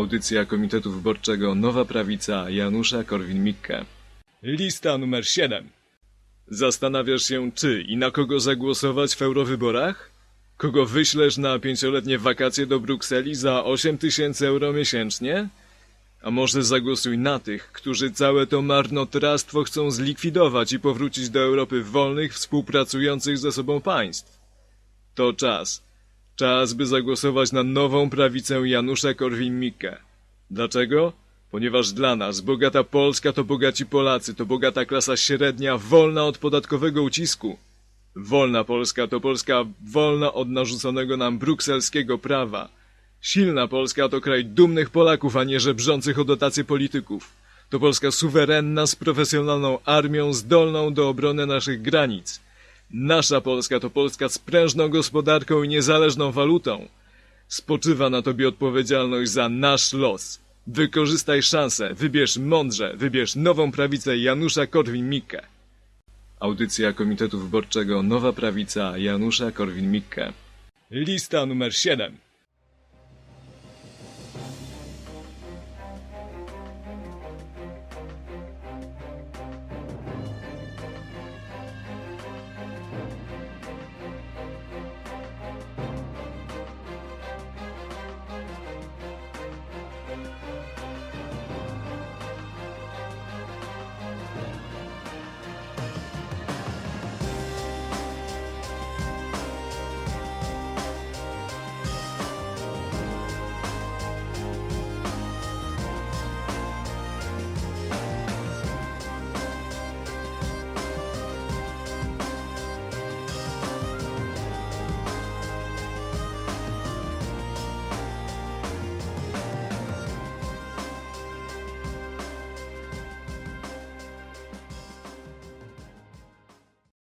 Audycja Komitetu Wyborczego Nowa Prawica Janusza Korwin-Mikke. Lista numer 7. Zastanawiasz się, czy i na kogo zagłosować w eurowyborach? Kogo wyślesz na pięcioletnie wakacje do Brukseli za 8 tysięcy euro miesięcznie? A może zagłosuj na tych, którzy całe to marnotrawstwo chcą zlikwidować i powrócić do Europy wolnych, współpracujących ze sobą państw? To czas. Czas, by zagłosować na nową prawicę Janusza Korwin-Mikke. Dlaczego? Ponieważ dla nas bogata Polska to bogaci Polacy, to bogata klasa średnia, wolna od podatkowego ucisku. Wolna Polska to Polska wolna od narzuconego nam brukselskiego prawa. Silna Polska to kraj dumnych Polaków, a nie żebrzących o dotacje polityków. To Polska suwerenna z profesjonalną armią, zdolną do obrony naszych granic. Nasza Polska to Polska z prężną gospodarką i niezależną walutą. Spoczywa na tobie odpowiedzialność za nasz los. Wykorzystaj szansę, wybierz mądrze, wybierz nową prawicę Janusza Korwin-Mikke. Audycja Komitetu Wyborczego Nowa Prawica Janusza Korwin-Mikke. Lista numer 7.